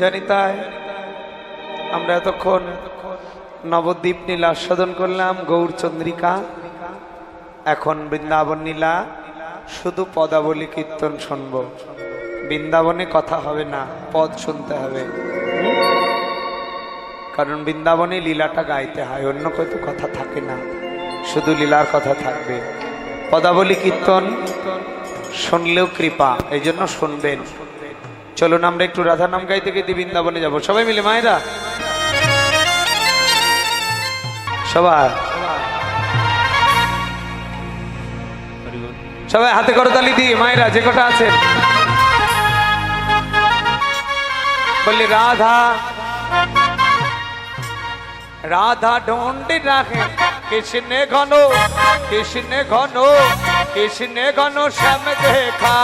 জানি তাই আমরা এতক্ষণ নবদ্বীপ নীলা আস্বাদন করলাম, গৌর চন্দ্রিকা, এখন বৃন্দাবন নীলা, শুধু পদাবলী কীর্তন শুনব। বৃন্দাবনে কথা হবে না, পদ শুনতে হবে। কারণ বৃন্দাবনে লীলাটা গাইতে হয়, অন্য কত কথা থাকে না, শুধু লীলার কথা থাকবে। পদাবলী কীর্তন শুনলেও কৃপা, এই জন্য শুনবেন। চলুন, আমরা একটু রাধা নাম গাইতে গাইতে বৃন্দাবনে যাব। সবাই মিলে, মায়েরা? সবাই। সবাই হাতে করে তালি দিয়ে, মায়েরা, যে কটা আছেন বললি, রাধা রাধা ঢন্ডি রাখে, কৃষ্ণে ঘন কৃষ্ণে ঘন কৃষ্ণে ঘন শ্যাম দেখা।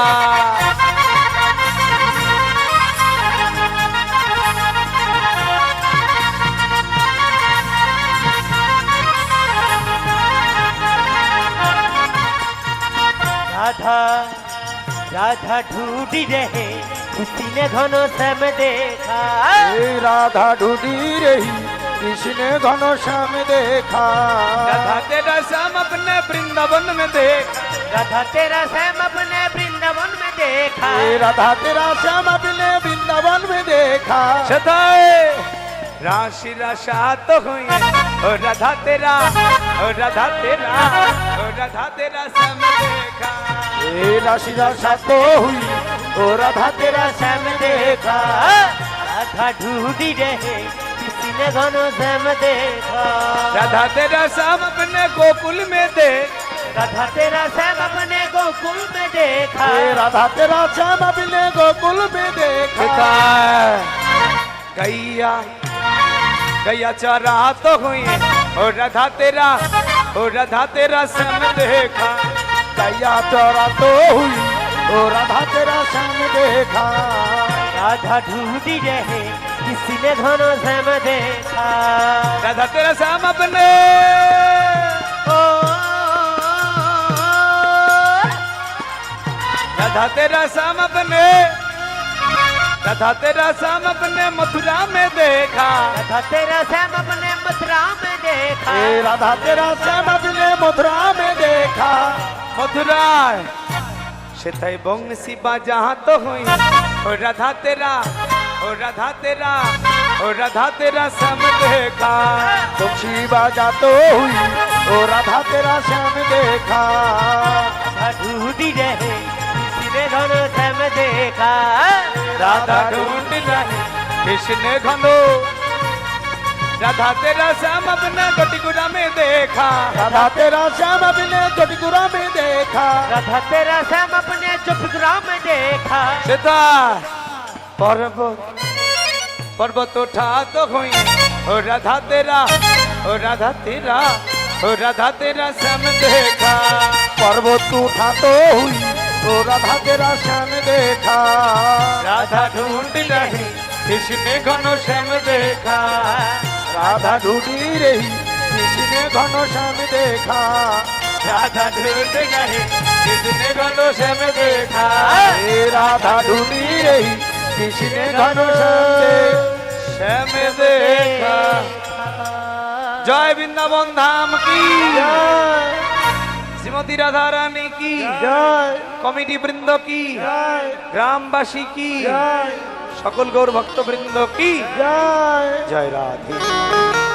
राधा राधा ढूंढी रहे उसी ने घनो श्याम देखा এই রাধা ঢুডি রহি কৃষ্ণে ঘন শ্যাম দেখা রাধা তেরা শ্যাম अपने वृंदावन में देखा राधा तेरा श्याम अपने वृंदावन में देखा ए राधा तेरा श्याम अपने वृंदावन में देखा सताए राशि राशा तो हुई ओ राधा तेरा ओ राधा तेरा ओ राधा तेरा श्याम देखा ए राशि राशा तो हुई ओ राधा तेरा श्याम देखा। राधा ढूंढी रहे किसी ने घनो श्याम देखा। राधा तेरा श्याम अपने गोकुल में देख। राधा तेरा श्याम अपने गोकुल में देखा। ए राधा तेरा श्याम अपने गोकुल में देखा। गैया गैया चरा तो हुई ओ राधा तेरा ओ राधा तेरा श्याम देखा। गैया चरा तो हुई ओ राधा तेरा श्याम देखा राधा ढूंढी रहे किसी ने घनो श्याम देखा राधा तेरा श्याम अपने राधा तेरा श्याम अपने राधा तेरा श्याम अपने मथुरा में देखा राधा तेरा श्याम अपने मथुरा में देखा राधा तेरा श्याम अपने मथुरा में देखा মথুরায় সেথাই বংশী বাজাহাত হই। ও রাধা তেরা ও রাধা তেরা ও রাধা তেরা শ্যাম দেখা বংশী বাজাত হই ও রাধা তেরা শ্যাম দেখা ঢুঁড়ি রে কৃষ্ণে ঘন শ্যাম দেখা রাধা ঢুঁড়ি রে কৃষ্ণে ঘন राधा तेरा श्याम अपने गोटीगुरा में देखा राधा तेरा श्याम अपने गोटीगुरा में देखा राधा तेरा श्याम अपने चुपगुरा में देखा सीता पर्वत पर्वत उठा तो हुई ओ राधा तेरा ओ राधा तेरा ओ राधा तेरा श्याम देखा पर्वत उठा तो हुई ओ राधा तेरा श्याम देखा राधा ढूंढ रही किसने घनो श्याम देखा রাধা ঢুটি রে কৃষ্ণে ঘন শ্যাম দেখা। রাধা ঢুটি রে কৃষ্ণে ঘন শ্যাম দেখা। রাধা ঢুটি রেহি কৃষ্ণে ঘন শ্যাম দেখা। জয় বৃন্দাবন ধাম কি? শ্রীমতী রাধা রানী কি কমিটি বৃন্দ কি? গ্রামবাসী কি? সকল গৌর ভক্তবৃন্দ কি? জয়। জয় রাধে।